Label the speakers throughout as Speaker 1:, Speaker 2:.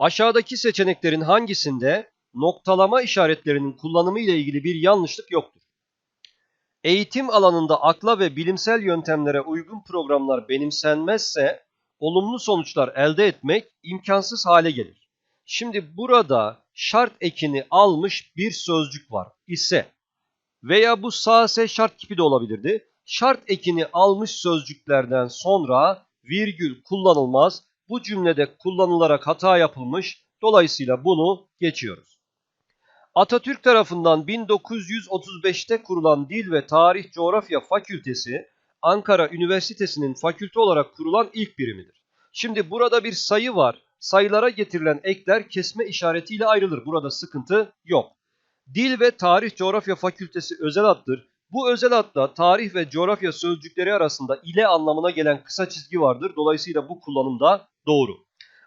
Speaker 1: Aşağıdaki seçeneklerin hangisinde noktalama işaretlerinin kullanımı ile ilgili bir yanlışlık yoktur? Eğitim alanında akla ve bilimsel yöntemlere uygun programlar benimsenmezse olumlu sonuçlar elde etmek imkansız hale gelir. Şimdi burada şart ekini almış bir sözcük var ise veya bu sase şart kipi de olabilirdi. Şart ekini almış sözcüklerden sonra virgül kullanılmaz. Bu cümlede kullanılarak hata yapılmış. Dolayısıyla bunu geçiyoruz. Atatürk tarafından 1935'te kurulan Dil ve Tarih Coğrafya Fakültesi Ankara Üniversitesi'nin fakülte olarak kurulan ilk birimidir. Şimdi burada bir sayı var. Sayılara getirilen ekler kesme işaretiyle ayrılır. Burada sıkıntı yok. Dil ve Tarih Coğrafya Fakültesi özel addır. Bu özel adda tarih ve coğrafya sözcükleri arasında ile anlamına gelen kısa çizgi vardır. Dolayısıyla bu kullanım da doğru.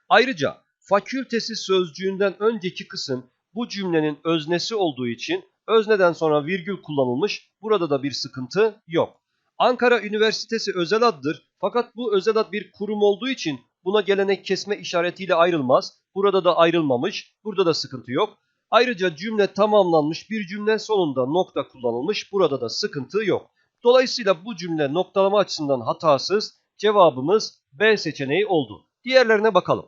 Speaker 1: Ayrıca fakültesi sözcüğünden önceki kısım bu cümlenin öznesi olduğu için özneden sonra virgül kullanılmış. Burada da bir sıkıntı yok. Ankara Üniversitesi özel addır. Fakat bu özel ad bir kurum olduğu için buna gelenek kesme işaretiyle ayrılmaz. Burada da ayrılmamış. Burada da sıkıntı yok. Ayrıca cümle tamamlanmış bir cümle sonunda nokta kullanılmış. Burada da sıkıntı yok. Dolayısıyla bu cümle noktalama açısından hatasız. Cevabımız B seçeneği oldu. Diğerlerine bakalım.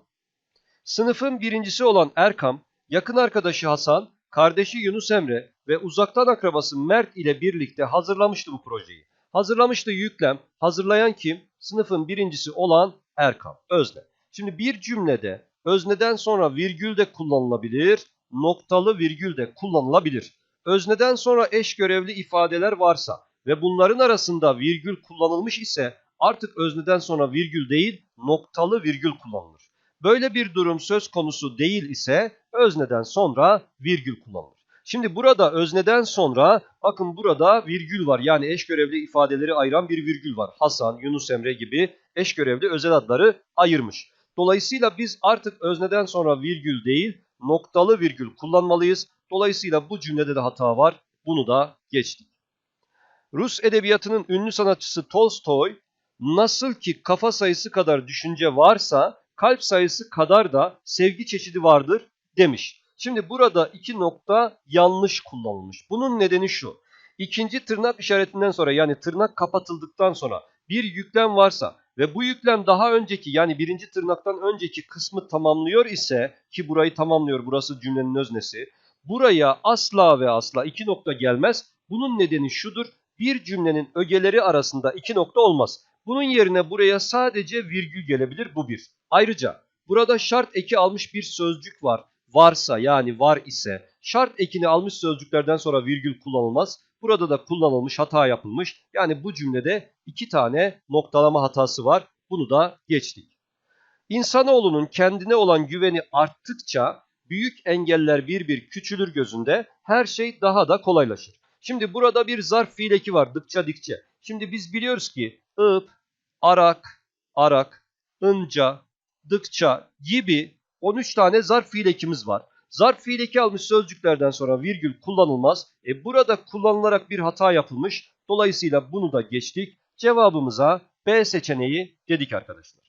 Speaker 1: Sınıfın birincisi olan Erkam, yakın arkadaşı Hasan, kardeşi Yunus Emre ve uzaktan akrabası Mert ile birlikte hazırlamıştı bu projeyi. Hazırlamıştı yüklem. Hazırlayan kim? Sınıfın birincisi olan Erkam. Özne. Şimdi bir cümlede özneden sonra virgül de kullanılabilir, noktalı virgül de kullanılabilir. Özneden sonra eş görevli ifadeler varsa ve bunların arasında virgül kullanılmış ise artık özneden sonra virgül değil noktalı virgül kullanılır. Böyle bir durum söz konusu değil ise özneden sonra virgül kullanılır. Şimdi burada özneden sonra bakın burada virgül var. Yani eş görevli ifadeleri ayıran bir virgül var. Hasan, Yunus Emre gibi eş görevli özel adları ayırmış. Dolayısıyla biz artık özneden sonra virgül değil noktalı virgül kullanmalıyız. Dolayısıyla bu cümlede de hata var. Bunu da geçtik. Rus edebiyatının ünlü sanatçısı Tolstoy nasıl ki kafa sayısı kadar düşünce varsa kalp sayısı kadar da sevgi çeşidi vardır demiş. Şimdi burada iki nokta yanlış kullanılmış. Bunun nedeni şu. İkinci tırnak işaretinden sonra yani tırnak kapatıldıktan sonra bir yüklem varsa ve bu yüklem daha önceki yani birinci tırnaktan önceki kısmı tamamlıyor ise ki burayı tamamlıyor burası cümlenin öznesi. Buraya asla ve asla iki nokta gelmez. Bunun nedeni şudur. Bir cümlenin ögeleri arasında iki nokta olmaz. Bunun yerine buraya sadece virgül gelebilir bu bir. Ayrıca burada şart eki almış bir sözcük var. Varsa yani var ise şart ekini almış sözcüklerden sonra virgül kullanılmaz. Burada da kullanılmış hata yapılmış. Yani bu cümlede iki tane noktalama hatası var. Bunu da geçtik. İnsanoğlunun kendine olan güveni arttıkça büyük engeller bir bir küçülür gözünde her şey daha da kolaylaşır. Şimdi burada bir zarf fiileki var dıkça dikçe. Şimdi biz biliyoruz ki ıp, arak, arak, ınca, dıkça gibi 13 tane zarf fiilekimiz var. Zarf fiileki almış sözcüklerden sonra virgül kullanılmaz. E burada kullanılarak bir hata yapılmış. Dolayısıyla bunu da geçtik. Cevabımıza B seçeneği dedik arkadaşlar.